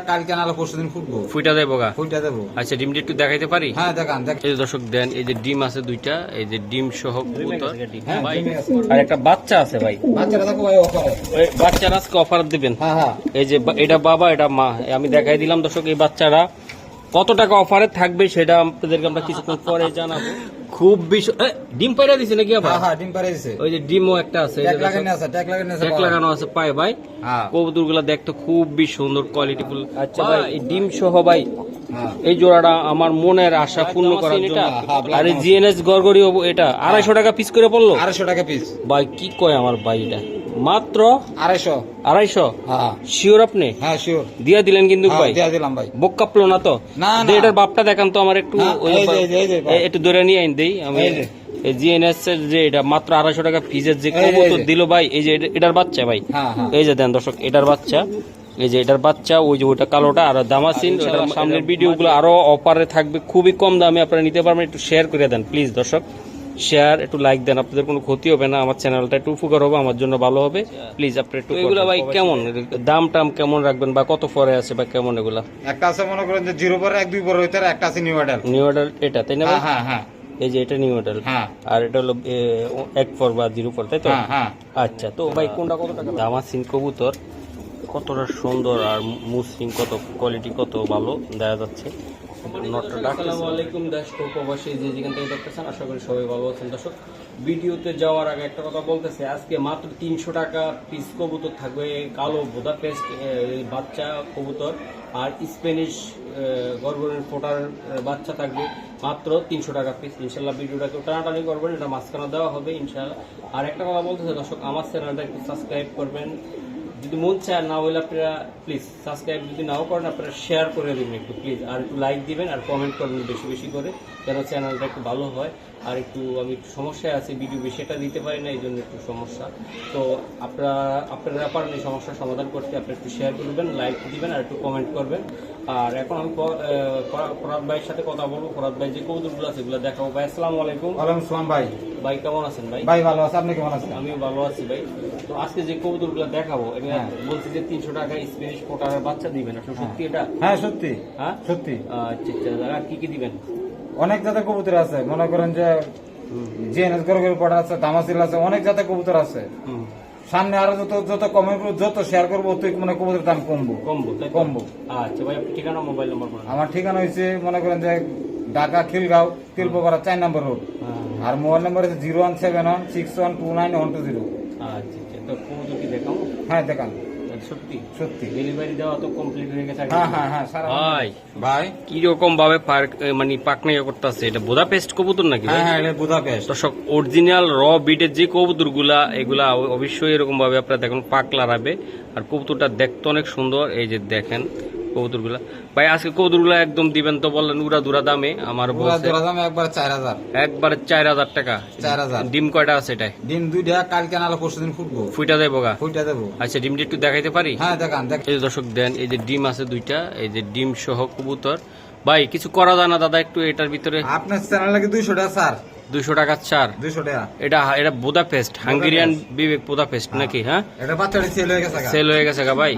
কালকে নাহলে পরশু ফুটবো। ফুইটা দেবো গা? ফুটটা দেবো। আচ্ছা ডিমটা একটু দেখাইতে পারি? হ্যাঁ দেখান এই যে দর্শক দেন এই যে ডিম আছে দুইটা এই যে ডিম সহ হ্যাঁ, ভাই আর একটা বাচ্চা আছে ভাই। বাচ্চারা দেখো ভাই অফারে ওই বাচ্চারা আজকে অফার দিবেন? হ্যাঁ হ্যাঁ। এই যে এটা বাবা এটা মা। আমি দেখাই দিলাম দর্শক এই বাচ্চারা কত টাকা অফারে থাকবে সেটা আপনাদেরকে আমরা কিছুক্ষণ পরে জানাব। খুব বেশি ডিম পাইরা দিছে নাকি আবার? হ্যাঁ হ্যাঁ ডিম পাইরা দিছে। ওই যে ডিমও একটা আছে ট্যাগ লাগানো আছে ট্যাগ লাগানো আছে ট্যাগ লাগানো আছে পায় ভাই। কবুতরগুলো কবুতরগুলা দেখতে খুবই সুন্দর কোয়ালিটিফুল আচ্ছা ভাই। এই ডিম সহ ভাই হ্যাঁ। এই জোড়াটা আমার মনের আশা পূর্ণ করার জন্য। আর জিএনএস গড়গড়ি এটা আড়াইশো টাকা পিস করে পড়ল? আড়াইশো টাকা পিস ভাই কি কয় আমার ভাই এটা? মাত্র আড়াইশো। আড়াইশো? হ্যাঁ। শিওর আপনি? হ্যাঁ শিওর দিয়া দিলেন কিন্তু ভাই। দিয়ে দিলাম ভাই। বুক কাঁপলো না তো? না। এটার বাপটা দেখান তো আমার একটু একটু ধরে নিয়ে আইন দেই। আমি জিএনএস এর যে এটা মাত্র আড়াইশো টাকা ফিজের যে এই কবুতর দিল ভাই এই যে এটা- এটার বাচ্চা ভাই। হ্যাঁ হ্যাঁ। এই যে দেন দর্শক এটার বাচ্চা। এই যে এটার বাচ্চা ওই যে কালোটা আর দামাসিন সামনের ভিডিওগুলো আরও অফারে থাকবে খুবই কম দামে আপনারা নিতে পারবেন একটু শেয়ার করে দেন প্লিজ দর্শক। শেয়ার একটু লাইক দেন আপনাদের কোনো ক্ষতি হবে না আমার চ্যানেলটা একটু উপকার হবে আমার জন্য ভালো হবে। প্লিজ আপনি একটু এগুলো ভাই কেমন? দাম টাম কেমন রাখবেন বা কত পরে আছে বা কেমন এগুলা? একটা আছে মনে করেন যে জিরো পরে এক দুই পরে হইতে আর একটা আছে নিউ মডেল নিউ অর্ডার এটা তাই না ভাই? হ্যাঁ হ্যাঁ হ্যাঁ। এই যে এটা নিউ অর্ডার হ্যাঁ। আর এটা হলো এক ফোর বা জিরো ফোর তাই তো? হ্যাঁ হ্যাঁ। আচ্ছা তো ভাই কোনটা কত টাকা? দামাসিন কবুতর। কতটা সুন্দর আর মুসলিম কত কোয়ালিটি কত ভালো দেখা যাচ্ছে। বাচ্চা কবুতর, আর স্প্যানিশ গরগরের ফোটার বাচ্চা থাকবে মাত্র তিনশো টাকা পিস ইনশাল্লাহ ভিডিওটা টানাটানি করবেন, এটা মাঝখানে দেওয়া হবে, ইনশাল্লাহ। আর একটা কথা বলতেছে, দর্শক, আমার চ্যানেলটা একটু সাবস্ক্রাইব করবেন যদি মন চায় না হলে আপনারা প্লিজ সাবস্ক্রাইব যদি নাও করেন আপনারা শেয়ার করে দেবেন একটু প্লিজ আর একটু লাইক দিবেন আর কমেন্ট করবেন বেশি বেশি করে, যেন চ্যানেলটা একটু ভালো হয়। আর একটু আমি একটু সমস্যায় আছি ভিডিও এটা দিতে পারি না এই জন্য একটু সমস্যা। তো আপনারা আপনারা পারেন এই সমস্যার সমাধান করতে আপনারা একটু শেয়ার করবেন লাইক দিবেন আর একটু কমেন্ট করবেন। আর এখন আমি ফরাদ ভাইয়ের সাথে কথা বলব। ফরাদ ভাই যে কৌতুকগুলো আছে এগুলো দেখাবো ভাই। আসসালামু আলাইকুম। ওয়ালাইকুম সালাম ভাই। ভাই কেমন আছেন ভাই? ভাই ভালো আছে। আপনি কেমন আছেন? আমিও ভালো আছি ভাই। তো আজকে যে কবুতরগুলো দেখাবো এটা হ্যাঁ। বলছি যে তিনশো টাকা স্প্যানিশ কোটারের বাচ্চা দিবেন। আসলে সত্যি এটা? হ্যাঁ সত্যি। হ্যাঁ? সত্যি। আচ্ছা আচ্ছা কি কি দিবেন? অনেক জাতের কবুতর আছে। মনে করেন যে জিএনএস করে পড়া আছে দামাসিল আছে অনেক জাতের কবুতর আছে। সামনে আরও যত যত কমে যত শেয়ার করব তত মানে কবুতর দাম কমবো। কমবো কমবো। আচ্ছা ভাই ঠিকানা মোবাইল নম্বর আমার ঠিকানা হয়েছে মনে করেন যে ঢাকা খিলগাঁও তিলপোপাড়া চার নম্বর রোড হ্যাঁ, আর মোবাইল নম্বর হচ্ছে zero one seven one six one two nine one two zero. আচ্ছা আচ্ছা। তো কবুতর কি দেখাবো? হ্যাঁ দেখান। সত্যি। সত্যি। ডেলিভারি দেওয়া তো কমপ্লিট হয়ে গেছে। হ্যাঁ হ্যাঁ হ্যাঁ সারা ভাই ভাই। কি রকম ভাবে পার্ক মানে করতেছে? এটা বোধা পেস্ট কবুতর নাকি হ্যাঁ হ্যাঁ এটা বুদাপেস্ট দর্শক অরিজিনাল র বিটের যে কবুতরগুলা এগুলা অবশ্যই এরকম ভাবে আপনার দেখুন পাক লাগাবে আর কবুতরটা দেখতে অনেক সুন্দর এই যে দেখেন। কবুতরগুলা ভাই আজকে কবুতরগুলা একদম দিবেন তো বললেন উড়া দুরা দামে। আমার দাম একবার চার হাজার। একবারে চার হাজার টাকা। চার হাজার। ডিম কয়টা আছে এটাই ডিম দুইটা কালকে পরশু দিন ফুটবো। ফুইটা দেবো গা? দেবো। আচ্ছা ডিমটা একটু দেখাইতে পারি? হ্যাঁ দেখান দেখ এই যে দর্শক দেন এই যে ডিম আছে দুইটা এই যে ডিম সহ কবুতর। ভাই কিছু করা যায় না দাদা একটু এটার ভিতরে? আপনার চ্যানেল দুইশো টাকা স্যার দুইশো টাকা চার দুইশো টাকা। এটা এটা বোদা পেস্ট হাঙ্গেরিয়ান বিবেক বোদা পেস্ট নাকি হ্যাঁ? এটা বাচ্চাটা সেল হয়ে গেছে সেল হয়ে গেছে গা ভাই।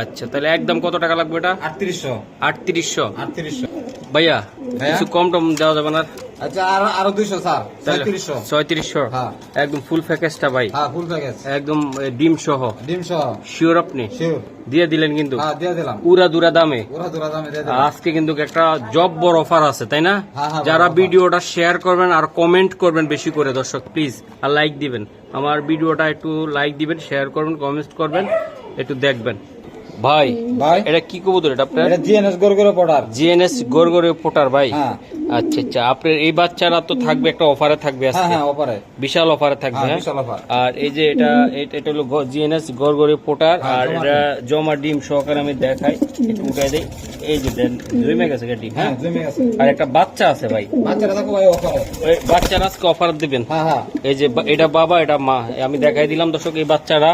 আচ্ছা তাহলে একদম কত টাকা লাগবে এটা? আটত্রিশশো। আটত্রিশশো? আটত্রিশশো। ভাইয়া? কিছু কম টম দেওয়া যাবে না? আচ্ছা আর আরও দুইশো স্যার। ছয়ত্রিশশো। ছয়ত্রিশশো? হ্যাঁ। একদম ফুল প্যাকেজটা ভাই। হ্যাঁ ফুল প্যাকেজ একদম ডিম সহ। ডিম সহ শিওর আপনি দিয়ে দিলেন কিন্তু। হ্যাঁ উড়া দুরা দামে। আজকে কিন্তু একটা জব্বর অফার আছে তাই না? যারা ভিডিওটা শেয়ার করবেন আর কমেন্ট করবেন বেশি করে দর্শক প্লিজ আর লাইক দিবেন। আমার ভিডিওটা একটু লাইক দিবেন শেয়ার করবেন কমেন্ট করবেন একটু দেখবেন। ভাই ভাই? এটা কি কবুতর? এটা আপনার? এটা জিএনএস জিএনএস গোরগরে পোটার। ভাই? হ্যাঁ। আচ্ছা আচ্ছা আপনার এই বাচ্চারা তো থাকবে একটা অফারে থাকবে হ্যাঁ আজকে? হ্যাঁ অপারে বিশাল অফারে থাকবে হ্যাঁ বিশাল অফার আর এই যে এটা এটা- হলো জিএনএস গড়গড়ে পোটার আর এটা জমা ডিম সহকারে আমি দেখাই একটু উঠাই দেই। এই যে দেন জমে গেছে গা ডিম হ্যাঁ? জমে গেছে আর একটা বাচ্চা আছে ভাই। বাচ্চাটা দেখো ভাই অফারে বাচ্চারা আজকে অফার দিবেন? হ্যাঁ হ্যাঁ। এই যে এটা বাবা এটা মা আমি দেখাই দিলাম দর্শক এই বাচ্চারা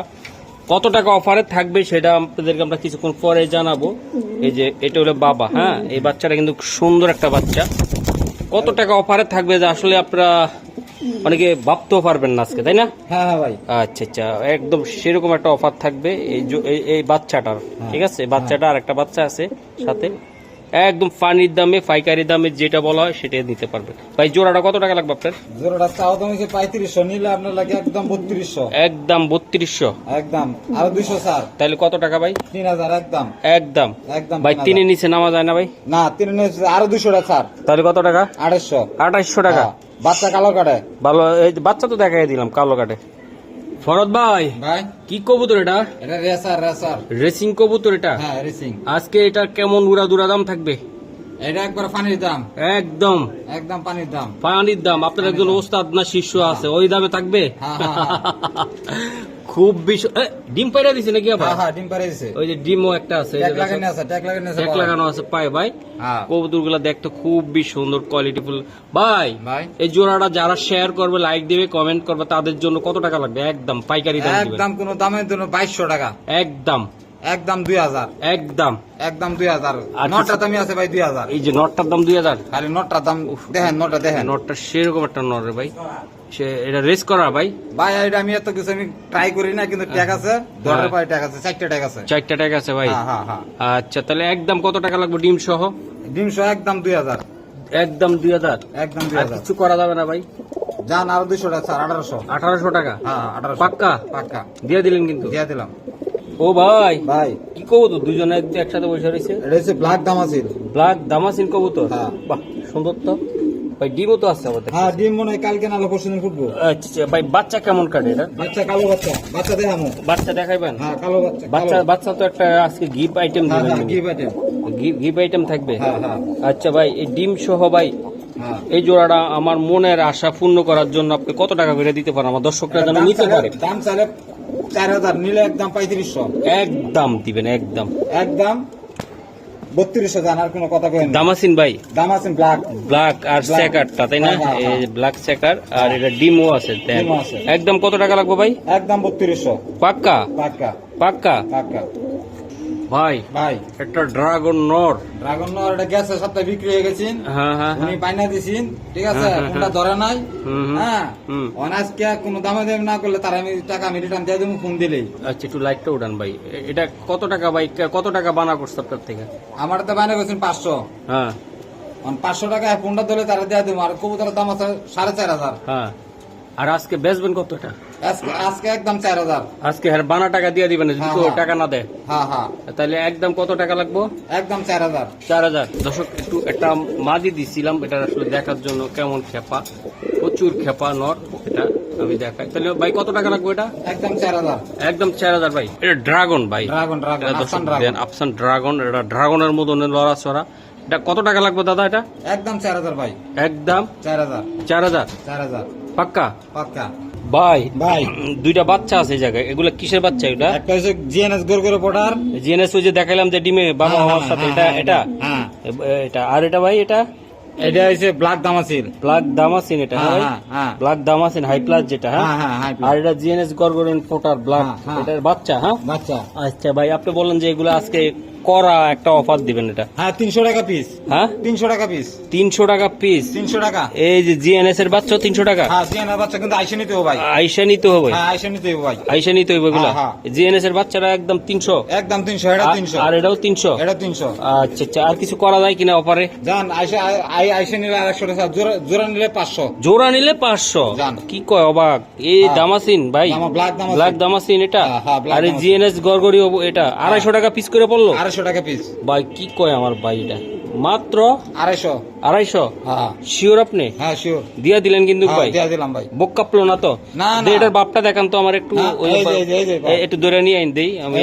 কত টাকা অফারে থাকবে সেটা আপনাদেরকে আমরা কিছুক্ষণ পরে জানাব। এই যে এটা হলো বাবা হ্যাঁ? এই বাচ্চাটা কিন্তু সুন্দর একটা বাচ্চা। কত টাকা অফারে থাকবে যে আসলে আপনারা অনেকে ভাবতেও পারবেন না আজকে তাই না? হ্যাঁ হ্যাঁ ভাই। আচ্ছা আচ্ছা একদম সেরকম একটা অফার থাকবে এই এই- এই বাচ্চাটার ঠিক আছে? বাচ্চাটা আর একটা বাচ্চা আছে সাথে। একদম ফানির দামে পাইকারি দামে যেটা বলা হয় সেটাই নিতে পারবে ভাই জোড়াটা কত টাকা লাগবে আপনার? জোড়াটা চাও দাম হচ্ছে পঁয়ত্রিশশো নিলে আপনার লাগে একদম বত্রিশশো। একদম বত্রিশশো। একদম আরও দুইশো স্যার। তাহলে কত টাকা ভাই? তিন হাজার একদম। একদম। একদম ভাই তিন তিনের নিচে নামা যায় না ভাই? না তিন আরও দুশো টাকা স্যার। তাহলে কত টাকা? আড়াইশো। আঠাইশশো টাকা? হ্যাঁ, বাচ্চা কালো কাটে। ভালো এই বাচ্চা তো দেখাই দিলাম কালো কাটে। ফরদ ভাই ভাই। কি কবুতর এটা? এটা রেসার রেসার রেসিং কবুতর এটা? হ্যাঁ রেসিং আজকে এটা কেমন উড়া দুরা দাম থাকবে? এটা একবার পানির দাম। একদম। একদম পানির দাম। পানির দাম। আপনার একজন ওস্তাদ না শিষ্য আছে ওই দামে থাকবে? হ্যাঁ, হ্যাঁ, খুব বেশি ডিম পাইরা দিছে নাকি আবার? হ্যাঁ হ্যাঁ ডিম পাইরা দিছে। ওই যে ডিমও একটা আছে ট্যাগ লাগানো আছে। ট্যাগ লাগানো আছে ট্যাগ লাগানো আছে পায় ভাই। হ্যাঁ। দেখতে খুবই সুন্দর কোয়ালিটিফুল ভাই ভাই। এই জোড়াটা যারা শেয়ার করবে লাইক দিবে কমেন্ট করবে তাদের জন্য কত টাকা লাগবে? একদম পাইকারি দাম একদম কোন দামের জন্য বাইশশো টাকা। একদম। একদম দুই হাজার। একদম। একদম দুই হাজার। আর নটা দামি আছে ভাই দুই হাজার। এই যে নটটার দাম দুই হাজার? খালি নটার দাম দেখেন নটা দেখেন। নটটা সেরকম একটা নট রে ভাই। সে এটা রেস করা ভাই? ভাই এটা আমি এত কিছু আমি ট্রাই করি না কিন্তু ট্যাগ আছে। দশের পায়ে ট্যাগ আছে চারটে ট্যাগ আছে। চারটা টাকা আছে ভাই। হ্যাঁ হ্যাঁ হ্যাঁ। আচ্ছা তাহলে একদম কত টাকা লাগবে ডিম সহ? ডিমশো একদম দুই হাজার। একদম দুই হাজার? একদম দুই হাজার। কিছু করা যাবে না ভাই? যান আরও দুইশো টাকা স্যার আঠারোশো। আঠারোশো টাকা? হ্যাঁ আঠারোশো। পাক্কা? পাক্কা। দিয়ে দিলেন কিন্তু? দিয়ে দিলাম। ও ভাই। ভাই। কি কবুতর? দুজনে একসাথে বসে রয়েছে। এটা হচ্ছে ব্ল্যাক দাম আছে ব্ল্যাক দামাসিন কবুতর? হ্যাঁ। বাহ সুন্দর তো। ভাই ডিমও তো আসছে আমাদের হ্যাঁ ডিম মনে হয় কালকে নাহলে পরশু দিন ফুটবো। আচ্ছা আচ্ছা, ভাই বাচ্চা কেমন কাটে এটা? বাচ্চা কালো বাচ্চা। বাচ্চা দেখামো বাচ্চা দেখাইবেন? হ্যাঁ কালো বাচ্চা বাচ্চা বাচ্চা তো একটা আজকে গিফট আইটেম হ্যাঁ দিবেন হ্যাঁ কি বাটে গিফট আইটেম থাকবে? হ্যাঁ হ্যাঁ। আচ্ছা ভাই এই ডিম সহ ভাই এই জোড়াটা আমার মনের আশা পূর্ণ করার জন্য আপনি কত টাকা করে দিতে পারেন? আমার দর্শকরা যেন নিতে পারে। দাম চাইলে চার হাজার নিলে একদম পঁয়ত্রিশশো। একদম দিবেন একদম। একদম? বত্রিশশো জান আর কোনো কথা কেন দামাসিন ভাই। দাম ব্ল্যাক ব্ল্যাক আর. সেকারটা তাই না? হ্যাঁ, হ্যাঁ। এই ব্ল্যাক সেকার আর এটা ডিমও আছে। একদম কত টাকা লাগবে ভাই? একদম বত্রিশশো। পাক্কা? পাক্কা। পাক্কা? পাক্কা। ভাই ভাই। একটা ড্রাগন নর। ড্রাগন নর এটা গেছে সপ্তাহে বিক্রি হয়ে গেছেন। উনি দিছেন ঠিক আছে? কোনটা ধরে নাই। হুম, হুম, হুম। অনাজকে কোনো দামে না করলে তার আমি টাকা আমি রিটার্ন দিয়ে দেবো ফোন দিলেই। আচ্ছা একটু লাইটটা উঠান ভাই। এটা কত টাকা ভাই? কত টাকা বানা করছে আপনার থেকে? আমার তো করছেন পাঁচশো। হ্যাঁ। পাঁচশো টাকা ফোনটা ধরে তারা দিয়ে দেবো আর কবুতরের দাম আছে সাড়ে চার হাজার। হ্যাঁ। আর আজকে বেচবেন কতটা আজকে আজকে একদম চার হাজার। আজকে হ্যাঁ বানা টাকা দিয়ে দিবেন যদি হ্যাঁ, কেউ হ্যাঁ। টাকা না দেয়। হ্যাঁ হ্যাঁ। তাহলে একদম কত টাকা লাগবে? একদম চার হাজার। চার হাজার। দর্শক একটু একটা মাদি দিছিলাম এটা আসলে দেখার জন্য কেমন খেপা প্রচুর খেপা নট এটা আমি দেখাই। তাহলে ভাই কত টাকা লাগবে এটা? একদম চার হাজার। একদম চার হাজার ভাই। এটা ড্রাগন ভাই। ড্রাগন ড্রাগন দেন ড্রাগন। আফসান ড্রাগন এটা ড্রাগনের মতন লড়া চড়া এটা কত টাকা লাগবে দাদা এটা? একদম চার হাজার ভাই। একদম? চার হাজার। চার হাজার? চার হাজার। পাক্কা? পাক্কা। ভাই ভাই। দুইটা বাচ্চা আছে এই জায়গায়। এগুলা কিসের বাচ্চা এটা? একটা হচ্ছে জিএনএস গোর করে পটার। জিএনএস যে দেখাইলাম যে ডিমে বাবা হ্যাঁ, মামার হ্যাঁ, সাথে হ্যাঁ, এটা এটা? এটা। আর এটা ভাই এটা? এটা হচ্ছে ব্ল্যাক দামাসিল ব্ল্যাক দামাসিন এটা হ্যাঁ। ব্ল্যাক দামাসিন হাই প্লাস যেটা হ্যাঁ? আর এটা জিএনএস গরগরিন ফোটার ব্ল্যাক। এটার বাচ্চা হ্যাঁ? বাচ্চা। আচ্ছা ভাই আপনি বললেন যে এগুলো আজকে করা একটা অফার দিবেন এটা। হ্যাঁ তিনশো টাকা পিস হ্যাঁ? তিনশো টাকা পিস তিনশো টাকা পিস তিনশো টাকা। এই যে জিএনএস এর বাচ্চা তিনশো টাকা? হ্যাঁ জিএনএস বাচ্চা কিন্তু আইসে নিতে হবে ভাই। আইসা নিতে হবে? হ্যাঁ আইসে নিতে হবে ভাই। আইসা নিতে হবে এগুলা? হ্যাঁ, জিএনএস এর বাচ্চাটা একদম তিনশো? একদম তিনশো এটা তিনশো। আর এটাও তিনশো? এটা তিনশো। আচ্ছা আচ্ছা আর কিছু করা যায় কিনা অফারে যান আইসে আই- আইসে নিলে আড়াইশো টাকা জোড়া নিলে পাঁচশো। জোড়া নিলে পাঁচশো? কি কয় অবাক। এই হ্যাঁ। দামাসিন ভাই। Black Damascene. এটা? হ্যাঁ, হ্যাঁ, আর। জিএনএস গড়গড়ি এটা। আড়াইশো টাকা পিস করে পড়ল? আড়াইশো টাকা পিস ভাই কি কয় আমার ভাই এটা মাত্র আড়াইশো। আড়াইশো? হ্যাঁ। শিওর আপনি? হ্যাঁ শিওর দিয়া দিলেন কিন্তু ভাই। দিয়ে দিলাম ভাই। বুক কাপলো না তো? না, না। এটার বাপটা দেখান তো আমার একটু। হ্যাঁ, ওই একটু ধরে নিয়ে আইন দেই। আমি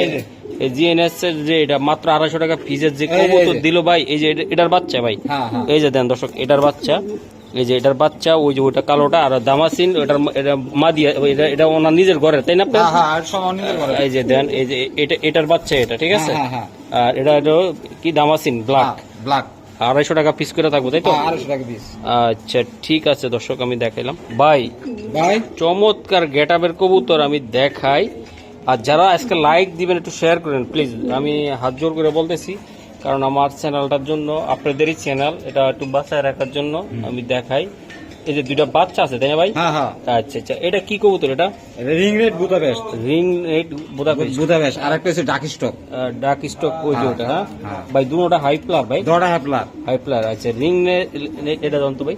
এই। জিএনএস এর যে এটা মাত্র আড়াইশো টাকা ফিজের যে কবুতর দিল ভাই এই যে এটা- এটার বাচ্চা ভাই। হ্যাঁ হ্যাঁ। এই যে দেন দর্শক এটার বাচ্চা। এই যে এটার বাচ্চা ওই যে ওইটা কালোটা আর দামাসিন ওটার এটা মাদিয়া এটা এটা ওনার নিজের ঘরে তাই না হ্যাঁ হ্যাঁ এই যে দেন এই যে এটা এটার বাচ্চা এটা ঠিক আছে? হ্যাঁ, হ্যাঁ, আর এটা কি দামাসিন ব্ল্যাক ব্ল্যাক আড়াইশো টাকা পিস করে থাকব তাই তো? আড়াইশো টাকা পিস আচ্ছা ঠিক আছে দর্শক আমি দেখাইলাম। বাই বাই চমৎকার গেটাবের কবুতর আমি দেখাই। আর যারা আজকে লাইক দিবেন একটু শেয়ার করেন প্লিজ আমি হাত জোর করে বলতেছি। কারণ আমার চ্যানেলটার জন্য আপনাদেরই চ্যানেল এটা একটু বাঁচায় রাখার জন্য আমি দেখাই। এই যে দুইটা বাচ্চা আছে তাই না ভাই? হ্যাঁ হ্যাঁ। আচ্ছা আচ্ছা। এটা কি কবুতর এটা? Ring red Budapest. Ring red Budapest. Budapest. আর একটা হচ্ছে ডাক স্টক। ডাক স্টক ওই যে হ্যাঁ, ওটা হ্যাঁ? হ্যাঁ। ভাই দুটোটা হাই প্লার ভাই? দড়া হ্যাপলার হাই প্লার আচ্ছা। রিং এটা জানতো ভাই?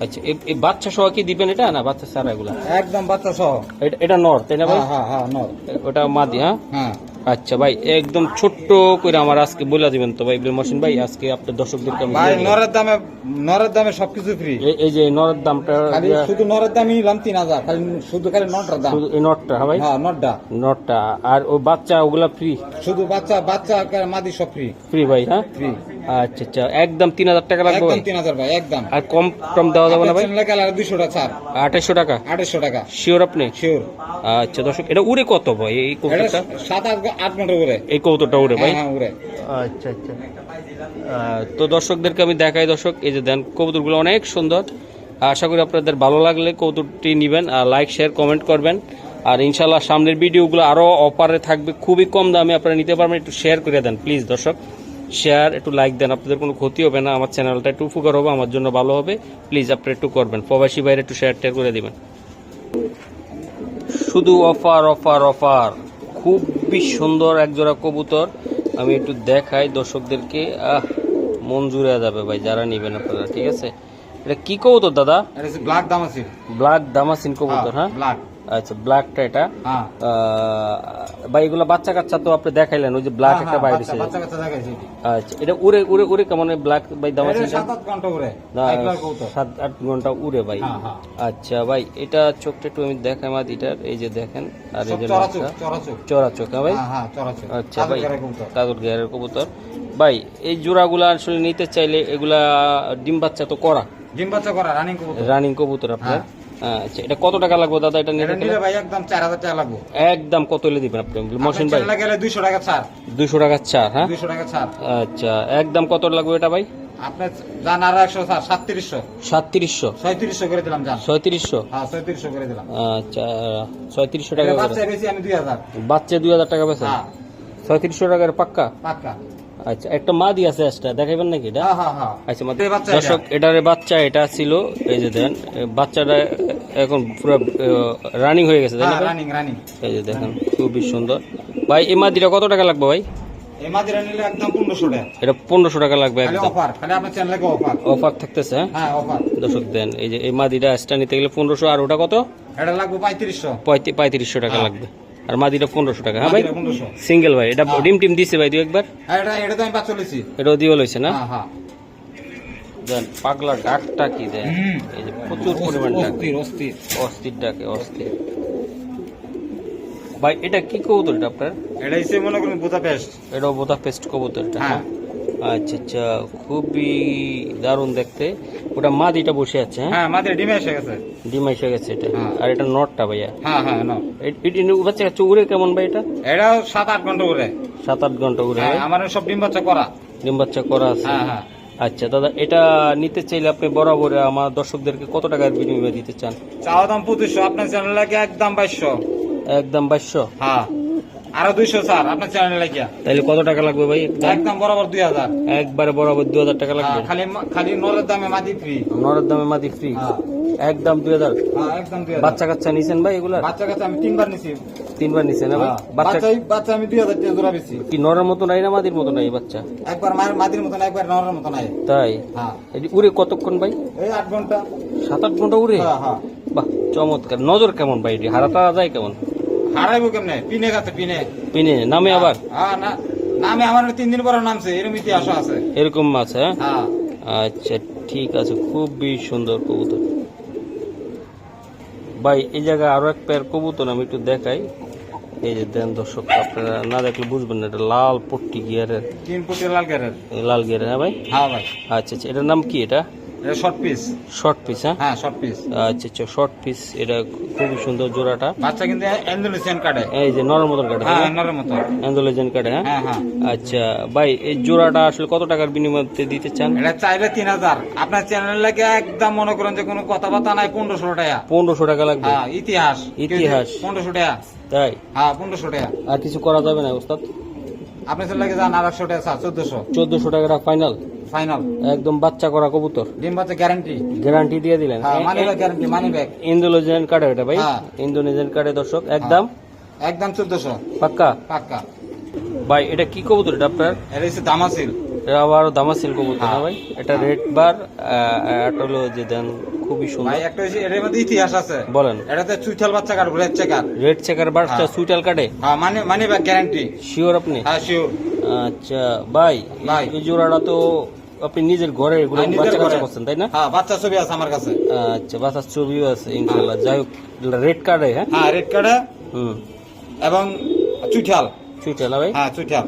আচ্ছা এই বাচ্চা সহ কি দিবেন এটা না বাচ্চা সারা এগুলা? একদম বাচ্চা সহ। এটা- এটা নর তাই না ভাই? হ্যাঁ হ্যাঁ হ্যাঁ নর। ওটা মাদি হ্যাঁ? হ্যাঁ। আচ্ছা ভাই একদম ছোট্ট করে আমার আজকে বলে দিবেন তো ভাই ইব্রাহিম মহসিন ভাই আজকে আপনার দর্শকদের কাছে ভাই নরের দামে নরের দামে সবকিছু ফ্রি এই- যে নরের দামটা খালি শুধু নরের দামই নিলাম তিন হাজার খালি শুধু খালি নটার দাম। শুধু এই নটটা হ্যাঁ ভাই? হ্যাঁ নটটা। নটটা আর ও বাচ্চা ওগুলা ফ্রি শুধু বাচ্চা বাচ্চা আর মাদি সব ফ্রি ফ্রি ভাই হ্যাঁ? ফ্রি আচ্ছা আচ্ছা। একদম তিন হাজার টাকা লাগবে একদম তিন হাজার ভাই একদম। আর কম কম দেওয়া যাবে না ভাই? গেলে টাকা ছাড়। আঠাশশো টাকা? আঠাশশো টাকা। শিওর আপনি? শিওর আচ্ছা দর্শক এটা উড়ে কত ভাই এই কবুতরটা? সাত আট আট ঘণ্টা করে এই কবুতরটা উড়ে ভাই? হ্যাঁ হ্যাঁ উড়ে। আচ্ছা আচ্ছা। তো দর্শকদেরকে আমি দেখাই দর্শক এই যে দেন কবুতরগুলো অনেক সুন্দর। আশা করি আপনাদের ভালো লাগলে কবুতরটি নেবেন আর লাইক শেয়ার কমেন্ট করবেন। আর ইনশাল্লাহ সামনের ভিডিওগুলো আরও অফারে থাকবে খুবই কম দামে আপনারা নিতে পারবেন একটু শেয়ার করে দেন প্লিজ দর্শক। শেয়ার একটু লাইক দেন আপনাদের কোনো ক্ষতি হবে না আমার চ্যানেলটা একটু উপকার হবে আমার জন্য ভালো হবে প্লিজ আপনি একটু করবেন। প্রবাসী বাইরে একটু শেয়ার টেয়ার করে দেবেন। শুধু অফার অফার অফার খুবই সুন্দর একজোড়া কবুতর আমি একটু দেখাই দর্শকদেরকে আহ মন জুড়ে যাবে ভাই যারা নেবেন আপনারা ঠিক আছে? এটা কি কবুতর দাদা? ব্ল্যাক দাম আছে ব্ল্যাক দামাসিন কবুতর হ্যাঁ ব্ল্যাক আচ্ছা ব্ল্যাকটা এটা। হ্যাঁ। ভাই এগুলো বাচ্চা কাচ্চা তো আপনি দেখাইলেন ওই যে ব্ল্যাক হ্যাঁ, একটা বাইরে বাচ্চা বাচ্চা কাচ্চা দেখাইছি আচ্ছা এটা উড়ে উড়ে উড়ে কেমন ব্ল্যাক ভাই দামাসিন এটা সাত আট ঘণ্টা আট ঘণ্টা উড়ে ভাই। হ্যাঁ। আচ্ছা ভাই এটা চোখটা একটু আমি দেখাই মাদিটার এই যে দেখেন আর এই যে চড়া চোখ ভাই? হ্যাঁ আচ্ছা ভাই কাগজ গেয়ারের কবুতর। ভাই এই জোড়াগুলা আসলে নিতে চাইলে এগুলা ডিম বাচ্চা তো করা। ডিম বাচ্চা করা রানিং কবুতর। রানিং কবুতর আপনার। আচ্ছা এটা কত টাকা লাগবে দাদা এটা নিতে গেলে? ভাই একদম চার হাজার টাকা লাগবে। একদম কত হলে দিবেন আপনি? মহসিন ভাই? চ্যানেলে গেলে দুইশো টাকা ছাড়। দুশো টাকা চার হ্যাঁ? দুইশো টাকা ছাড়। আচ্ছা একদম কত লাগবে এটা ভাই? আপনার যান আর একশো ছাড় সাতত্রিশশো। সাতত্রিশশো। ছয়ত্রিশশো করে দিলাম যান ছয়ত্রিশশো? হ্যাঁ ছয়ত্রিশশো করে দিলাম। আচ্ছা ছয়ত্রিশশো টাকা বাচ্চা বেশি আমি দুই হাজার। বাচ্চা দুই হাজার টাকা বেছে হ্যাঁ। টাকার পাক্কা? পাক্কা। আচ্ছা একটা মাদি আছে একটা দেখাইবেন নাকি এটা? হ্যাঁ হ্যাঁ হ্যাঁ। আচ্ছা মাদি। দর্শক এটার বাচ্চা এটা ছিল এই যে দেন বাচ্চাটা এখন পুরো রানিং হয়ে গেছে এই যে দেখেন খুবই সুন্দর। ভাই এই মাদিটা কত টাকা লাগবে ভাই? এই মাদিরা নিলে একদম পনেরোশো টাকা। এটা পনেরোশো টাকা লাগবে অফার খালি আপনার চ্যানেলে অফার অফার থাকতেছে অফার দর্শক দেন এই যে এই মাদিটা নিতে গেলে পনেরোশো আর ওটা কত? এটা লাগবে পঁয়ত্রিশশো। পঁয়ত্রিশ পঁয়ত্রিশশো টাকা। লাগবে। আর মাদিটা পনেরোশো টাকা হ্যাঁ ভাই? সিঙ্গেল ভাই এটা হ্যাঁ। ডিম টিম দিছে ভাই দু একবার? হ্যাঁ এটাও দিয়ে লইছে না? হ্যাঁ দেন পাগলা ডাকটা কি দেয় এই যে প্রচুর পরিমাণ ডাক। অস্থির অস্থির। ডাকে অস্থির। ভাই এটা কি কবুতর এটা আপনার? এটা হিসেবে মনে করেন বোতা পেস্ট এটাও বোতা পেস্ট কবুতর এটা। হ্যাঁ। আচ্ছা আচ্ছা খুবই দারুণ দেখতে। ওটা মাদিটা বসে আছে হ্যাঁ? হ্যাঁ মাদিরা ডিমে এসে গেছে। ডিম এসে গেছে এটা। হ্যাঁ। আর এটা নটটা ভাইয়া। হ্যাঁ হ্যাঁ না এ- এটি বাচ্চা কাচ্চা উড়ে কেমন ভাই এটা? এটাও সাত আট ঘণ্টা করে সাত আট ঘণ্টা উড়ে হ্যাঁ হয় আমার সব ডিম বাচ্চা করা। ডিম বাচ্চা করা আছে। হ্যাঁ হ্যাঁ। আচ্ছা দাদা এটা নিতে চাইলে আপনি বরাবর আমার দর্শকদেরকে কত টাকার বিনিময়ে দিতে চান? চাওয়া দাম পঁচিশশো আপনার চ্যানেল লাগে একদম বাইশশো। একদম বাইশশো? হ্যাঁ। আরও দুইশো স্যার আপনার চ্যানেল লাগিয়া। তাহলে কত টাকা লাগবে ভাই? একদম একদম বরাবর দুই হাজার। একবারে বরাবর দু হাজার টাকা লাগবে? হ্যাঁ, খালি খালি নরের দামে মাদি ফ্রি নরের দামে মাদি ফ্রি হ্যাঁ। একদম দুই হাজার? হ্যাঁ, বাচ্চা কাচ্চা নিছেন ভাই এগুলা? বাচ্চা কাছে আমি তিনবার নিছি। তিনবার নিছেন ভাই? বাচ্চা বাচ্চা বাচ্চা আমি দুই হাজার টাকা জোড়া বেশি কি নরের মতো নাই না মাদির মতো নাই বাচ্চা? একবার মায়ের মতন একবার নরের মতন আয় তাই? হ্যাঁ। উড়ে কতক্ষণ ভাই? এই আট ঘণ্টা। সাত আট ঘণ্টা উড়ে? বাহ চমৎকার। নজর কেমন ভাই হারাতা যায় কেমন? হারাইবো কেমনে? পিনে গেছে পিনে। পিনে নামে আবার? হ্যাঁ না নামে আমার তিন দিন পরে নামছে এরকম ইতিহাস আছে। এরকম মাছ হ্যাঁ? হ্যাঁ। আচ্ছা ঠিক আছে খুবই সুন্দর কবুতর। ভাই এই জায়গায় আরও এক পেয়ার কবুতর আমি একটু দেখাই। এই যে দেন দর্শক আপনারা না দেখলে বুঝবেন না এটা লাল পট্টি গিয়ারের। তিন ফুটের লাল ক্যারেট লাল গিয়ারের হ্যাঁ ভাই? হ্যাঁ ভাই। আচ্ছা আচ্ছা এটার নাম কি এটা? এটা শর্ট পিস শর্ট পিস হ্যাঁ? হ্যাঁ শর্ট পিস আচ্ছা আচ্ছা শর্ট পিস এটা খুবই সুন্দর জোড়াটা। বাচ্চা কিন্তু ইন্দোনেশিয়ান কাটে এই যে নরম মতন কাটে হ্যাঁ নরের মতো অ্যান্ডোলেজেন কাটে হ্যাঁ? হ্যাঁ হ্যাঁ। আচ্ছা ভাই এই জোড়াটা আসলে কত টাকার বিনিময়ে দিতে চান? এটা চাইলে তিন হাজার। আপনার চ্যানেল লাগে একদম মনে করেন যে কোনো কথাবার্তা নাই পনেরোশো টাকা। পনেরোশো টাকা লাগবে? হ্যাঁ ইতিহাস। ইতিহাস। পনেরোশো টাকা। তাই? হ্যাঁ পনেরোশো টাকা। আর কিছু করা যাবে না ওস্তাদ? আপনি চলে লাগে যান আড়াইশো টাকা চোদ্দশো। চোদ্দশো টাকা ফাইনাল ফাইনাল একদম বাচ্চা করা কবুতর। ডিম বাচ্চা গ্যারান্টি গ্যারান্টি দিয়ে দিলেন। হ্যাঁ money back guarantee money back Indonesian কার্ডে এটা ভাই। হ্যাঁ। ইন্দোনেশিয়ান কার্ডে দর্শক একদম। একদম চোদ্দশো। পাক্কা? পাক্কা। ভাই এটা কি কবুতর এটা আপনার? এটা হচ্ছে দামাসিল। এটা আবার দামাসিল কবুতর না হ্যাঁ। ভাই? এটা রেড বার এটা হলো যে দেন খুবই ভাই সুন্দর একটা মধ্যে ইতিহাস আছে। বলেন। এটাতে চুইঠাল বাচ্চা কাটবো রেড চেকার রেড চেকার বারটা হ্যাঁ। কাটে? হ্যাঁ money money back guarantee sure আপনি? হ্যাঁ শিওর আচ্ছা ভাই। এই জোড়াটা তো আপনি নিজের ঘরে এগুলো বাচ্চা কাচ্চা করছেন তাই না? হ্যাঁ বাচ্চা ছবি আছে আমার কাছে। আচ্ছা বাচ্চার ছবিও আছে ইনশাল্লাহ যাই হোক রেড কার্ডে হ্যাঁ? হ্যাঁ রেড কার্ডে হুম। এবং চুইঠাল। সুইটাল ভাই? হ্যাঁ চুইঠাল।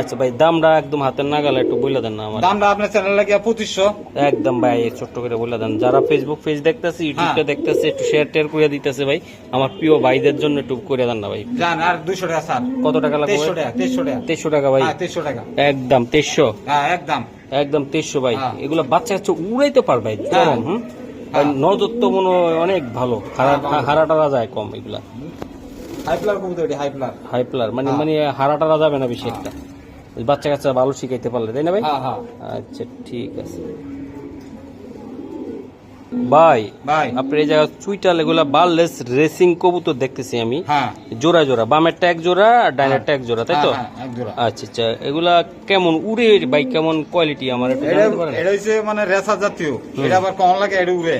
আচ্ছা ভাই দামটা একদম হাতের নাগালে একটু বলে দেন না আমার। দামটা আপনার চ্যানেল পঁচিশশো। একদম ভাই ছোট্ট করে বলে দেন। যারা ফেসবুক পেজ দেখতেছে ইউটিউবটা হ্যাঁ। দেখতেছে একটু শেয়ার টেয়ার করে দিতেছে ভাই আমার প্রিয় ভাইদের জন্য একটু করে দেন না ভাই। যান আর দুইশো টাকা স্যার কত টাকা লাগবে তেইশশো টাকা তেইশশো টাকা। তেইশশো টাকা ভাই। হ্যাঁ তেইশশো টাকা। একদম তেইশশো। হ্যাঁ একদম। একদম তেইশশো ভাই। হ্যাঁ। এগুলো বাচ্চা কাচ্চা উড়াইতে পারবে। চরম হুম। নজর তো মনে অনেক ভালো। হারা টারা যায় কম এগুলা। হাই প্লার কবুতর এটি হাই প্লার। হাই প্লার মানে। মানে হারা টারা যাবে না বেশি একটা। বাচ্চা কাচ্চা ভালো শিখাইতে পারলে তাই না ভাই? হ্যাঁ হ্যাঁ। আচ্ছা ঠিক আছে। ভাই আপনার এই জায়গা চুইটাল এগুলা বারলেস রেসিং কবুতর দেখতেছি আমি। হ্যাঁ। জোড়া জোড়া। বামেরটা এক জোড়া আর ডাইনেরটা এক জোড়া তাই তো? আচ্ছা আচ্ছা। এগুলা কেমন? উড়ে ভাই কেমন কোয়ালিটি আমার এটা হচ্ছে মানে রেসা জাতীয়। এটা আবার কম লাগে এটা উড়ে।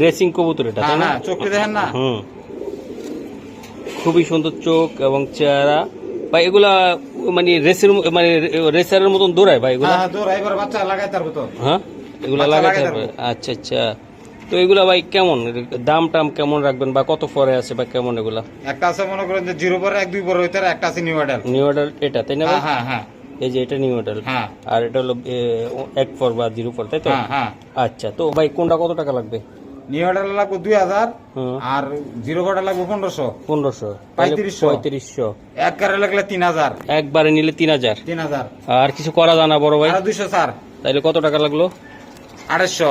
রেসিং কবুতর এটা তাই না? চোখটি দেখেন না? হুম। খুবই সুন্দর চোখ এবং চেহারা। ভাই এগুলা মানে রেসের মানে রেসারের মতন দৌড়ায় ভাই এগুলা? হ্যাঁ হ্যাঁ দৌড় এবার বাচ্চা লাগাই তার তো হ্যাঁ? এগুলা লাগাইতে হবে আচ্ছা আচ্ছা। তো এগুলা ভাই কেমন? দাম টাম কেমন রাখবেন বা কত পরে আছে বা কেমন এগুলা? একটা আছে মনে করেন যে জিরো পরে এক দুই পরে হইতে একটা আছে নিউ মডেল নিউ মডেল এটা তাই না ভাই? হ্যাঁ হ্যাঁ হ্যাঁ। এই যে এটা নিউ মডেল হ্যাঁ। আর এটা হলো এক পর বা জিরো পর তাই তো? আচ্ছা তো ভাই কোনটা কত টাকা লাগবে? নিউ মডেল লাগবে দুই হাজার আর জিরো লাগবে পনেরোশো। পনেরোশো। পঁয়ত্রিশশো। পঁয়ত্রিশশো। লাগলে তিন হাজার। একবারে নিলে তিন হাজার। তিন হাজার। আর কিছু করা জানা বড় ভাই? আর দুইশো স্যার। তাইলে কত টাকা লাগল? আড়াইশো।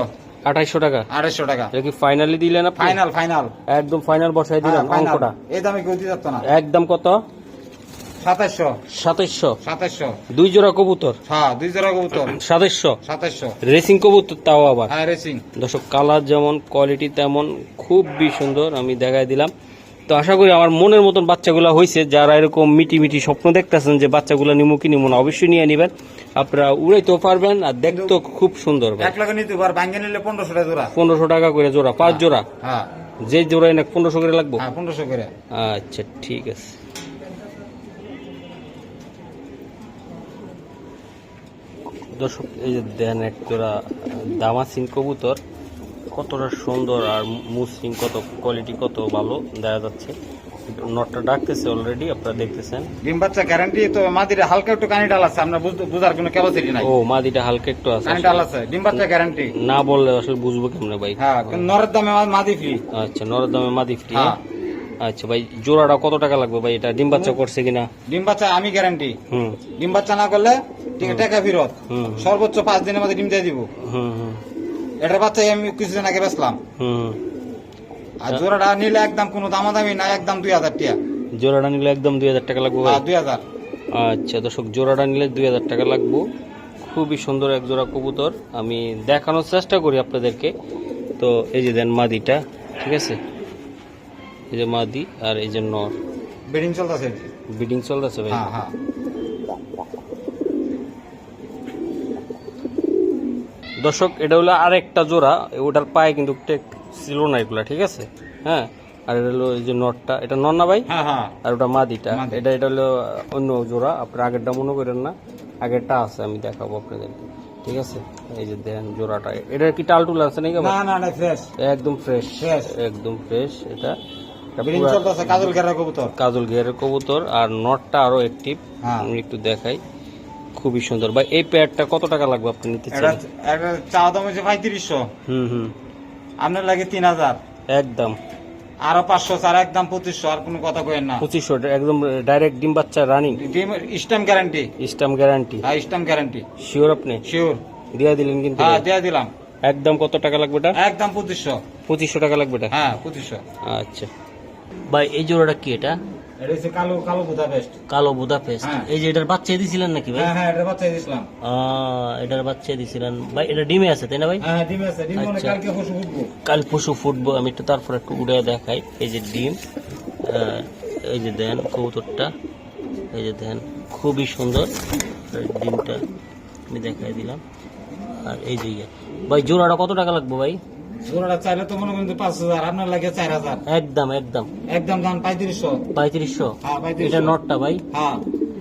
আঠাইশো টাকা? আড়াইশো টাকা। কি ফাইনালি দিলেন ফাইনাল ফাইনাল একদম ফাইনাল বসাই দিলেন হ্যাঁ, অঙ্কটা। এই দামে কেউ দিতে না। একদম কত? সাতাইশশো দুই জোড়া কবুতর? হ্যাঁ দুই জোড়া কবুতর। সাতাইশশো রেসিং কবুতর তাও আবার। হ্যাঁ রেসিং দর্শক কালার যেমন কোয়ালিটি তেমন খুবই সুন্দর আমি দেখাই দিলাম। তো আশা করি আমার মনের মতন বাচ্চাগুলো হয়েছে যারা এরকম মিটি মিটি স্বপ্ন দেখতেছেন যে বাচ্চাগুলো নিমু কি নিমু না অবশ্যই নিয়ে নেবেন। আপনারা উড়াইতেও পারবেন আর দেখতেও খুব সুন্দর এক লাখে নিতে পার ভাঙ্গে নিলে পনেরোশো টাকা জোড়া। পনেরোশো টাকা করে জোড়া পাঁচ জোড়া? হ্যাঁ। যে জোড়াই না পনেরোশো করে লাগবো? হ্যাঁ পনেরোশো করে। আচ্ছা ঠিক আছে। দর্শক এই যে দেন এক জোড়া দামাসিন কবুতর। কতটা সুন্দর আর মুসলিম কত কোয়ালিটি কত ভালো দেখা যাচ্ছে। নটটা ডাকতেছে অলরেডি আপনারা দেখতেছেন। ডিম বাচ্চা গ্যারান্টি তো মাদিরে হালকা একটু কানি ডাল আছে আমরা বুঝার কোনো ক্যাপাসিটি নাই। ও মাদিটা হালকা একটু আছে কানি ডাল আছে ডিম বাচ্চা গ্যারান্টি না বললে আসলে বুঝব কেমনে ভাই। হ্যাঁ নরের দামে মাদি ফ্রি আচ্ছা নরের দামে মাদি ফ্রি হ্যাঁ। আচ্ছা ভাই জোড়াটা কত টাকা লাগবে ভাই? এটা ডিম বাচ্চা করছে কিনা? ডিম বাচ্চা আমি গ্যারান্টি হুম। ডিম বাচ্চা না করলে টাকা ফেরত। হুম। সর্বোচ্চ পাঁচ দিনের মধ্যে ডিম দিয়ে দিব। হুম এটার বাচ্চা আমি কিছুদিন আগে বেচলাম। হুম আর জোড়াটা নিলে একদম কোনো দামাদামি না একদম দুই হাজার টাকা জোড়াটা নিলে একদম দুই হাজার টাকা লাগবে হ্যাঁ দুই হাজার। আচ্ছা দর্শক জোড়াটা নিলে দুই হাজার টাকা লাগবো। খুবই সুন্দর এক জোড়া কবুতর। আমি দেখানোর চেষ্টা করি আপনাদেরকে। তো এই যে দেন মাদিটা ঠিক আছে? এই যে মাদি আর এই যে নর। বেডিং চলতেছে? বিডিং চলতেছে ভাই। হ্যাঁ হ্যাঁ। দর্শক এটা হলো আরেকটা জোড়া। ওটার পায়ে কিন্তু টেক ছিল না এগুলা ঠিক আছে? হ্যাঁ? আর এটা হলো এই যে নটটা এটা নর না ভাই? হ্যাঁ হ্যাঁ। আর ওটা মাদিটা। মাদি। এটা এটা হলো অন্য জোড়া। আপনার আগেরটা মনে করেন না? আগেরটা আছে আমি দেখাবো আপনাদেরকে। ঠিক আছে? এই যে দেন জোড়াটা। এটা কি টাল টুল আছে নাকি না না না ফ্রেশ একদম ফ্রেশ। একদম ফ্রেশ এটা। কাজল ঘেরা কবুতর। কাজল ঘেরের কবুতর আর নটটা আরও অ্যাক্টিভ হ্যাঁ। আমি একটু দেখাই। খুবই সুন্দর। ভাই এই প্যাডটা কত টাকা লাগবে আপনি নিতে চান? চাওয়া দাম হচ্ছে পঁয়ত্রিশশো। হুম হুম। আপনার লাগে তিন হাজার। একদম। আরও পাঁচশো চার একদম পঁচিশশো আর কোনো কথা কইেন না। পঁচিশশো একদম ডাইরেক্ট ডিম বাচ্চা রানিং ডিম স্ট্যাম্প গ্যারান্টি স্টাম গ্যারান্টি হ্যাঁ স্ট্যাম্প গ্যারান্টি শিওর আপনি? শিওর দিয়ে দিলেন কিন্তু। হ্যাঁ দিয়ে দিলাম। একদম কত টাকা লাগবে এটা? একদম পঁচিশশো। পঁচিশশো টাকা লাগবে এটা? হ্যাঁ পঁচিশশো। আচ্ছা। ভাই এই জোড়াটা কি এটা? এটা হচ্ছে কালো কালো বুদাপেস্ট। হ্যাঁ। এই যে এটার বাচ্চা দিছিলেন নাকি ভাই? হ্যাঁ হ্যাঁ বাচ্চা এটার বাচ্চা দিছিলেন। ভাই এটা ডিমে আছে তাই না ভাই? হ্যাঁ ডিম আছে। ডিম মনে আচ্ছা। কালকে পশু উঠবো কাল পশু ফুটবো। আমি একটু তারপর একটু উড়ে দেখাই। এই যে ডিম এই যে দেন কবুতরটা। এই যে দেন খুবই সুন্দর। ডিমটা আমি দেখাই দিলাম। আর এই যে ইয়ে। ভাই জোড়াটা কত টাকা লাগবে ভাই? জোড়াটা চাইলে তো মনে করেন পাঁচ হাজার আপনার লাগে চার হাজার। একদম একদম। একদম দাম পঁয়ত্রিশশো। পঁয়ত্রিশশো? হ্যাঁ এটা নটটা ভাই? হ্যাঁ।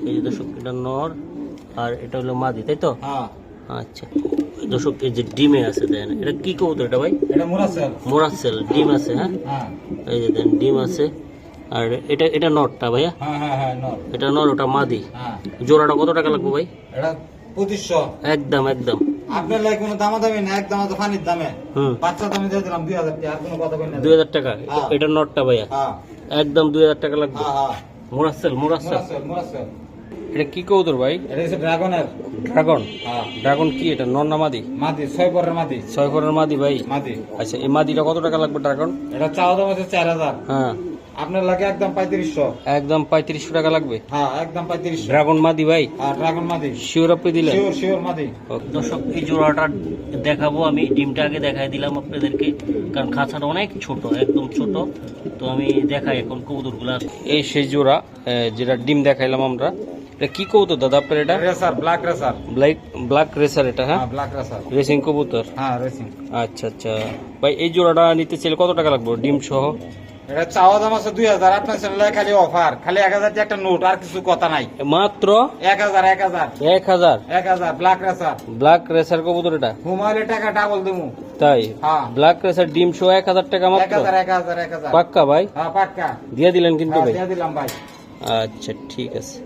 এই যে দর্শক এটা নর আর এটা হলো মাদি তাই তো? হ্যাঁ। আচ্ছা। দর্শক এই যে ডিমে আছে দেন এটা কি কবুতর এটা ভাই? এটা মুরাসেল। মোরাসেল ডিম আছে হ্যাঁ? হ্যাঁ। এই যে দেন ডিম আছে। আর এটা এটা নটটা ভাইয়া? হ্যাঁ হ্যাঁ এটা নর ওটা মাদি। জোড়াটা কত টাকা লাগবে ভাই? এটা পঁচিশশো। একদম একদম। আপনার লাগে কোনো দামা দামি না একদম তো পানির দামে। বাচ্চা দামে দিয়ে দিলাম দুই হাজার টাকা আর কোনো কথা বলি না। দুই হাজার টাকা? হ্যাঁ। এটা নটটা ভাইয়া। হ্যাঁ। একদম দুই হাজার টাকা লাগবে। হ্যাঁ মোরাসেল মোরাসেল। মুরাসেল এটা কি কবুতর ভাই? এটা হচ্ছে ড্রাগনের। ড্রাগন? ড্রাগন কি এটা? নর না মাদি? মাদি ছয় পরের মাদি। ছয় ফোরের মাদি ভাই। মাদি। আচ্ছা এই মাদিটা কত টাকা লাগবে ড্রাগন? এটা চাওয়া দাম আছে চার হাজার। হ্যাঁ। আপনার লাগে একদম পঁয়ত্রিশশো। একদম পঁয়ত্রিশশো টাকা লাগবে? হ্যাঁ একদম পঁয়ত্রিশশো। ড্রাগন মাদি ভাই? আর ড্রাগন মাদি। শিওর আপনি দিলেন? শিওর শিওর মাদি। দর্শক এই জোড়াটা দেখাবো আমি ডিমটা আগে দেখাই দিলাম আপনাদেরকে কারণ খাঁচাটা অনেক ছোট একদম ছোট। তো আমি দেখাই এখন কবুতরগুলা। এই সেই জোড়া যেটা ডিম দেখাইলাম আমরা এটা কি কবুতর দাদা আপনার এটা? Racer black racer black black racer এটা হ্যাঁ? হ্যাঁ ব্ল্যাক রেসার রেসিং কবুতর? হ্যাঁ রেসিং আচ্ছা আচ্ছা। ভাই এই জোড়াটা নিতে চাইলে কত টাকা লাগবে? ডিম সহ? এটা চাওয়া দাম আছে দুই হাজার আপনার চ্যানেলে খালি অফার খালি এক হাজার দিয়ে একটা নোট আর কিছু কথা নাই। মাত্র? এক হাজার এক হাজার। এক হাজার? এক হাজার ব্ল্যাক রেসার ব্ল্যাক রেসার কবুতর এটা? ঘুমাইলে টাকা ডাবল দেবো তাই? হ্যাঁ। ব্ল্যাক রেসার ডিম সহ এক হাজার টাকা এক মাত্র হাজার এক হাজার এক হাজার। পাক্কা ভাই? হ্যাঁ পাক্কা। দিয়ে দিলেন কিন্তু হ্যাঁ ভাই? দিয়ে দিলাম ভাই। আচ্ছা ঠিক আছে।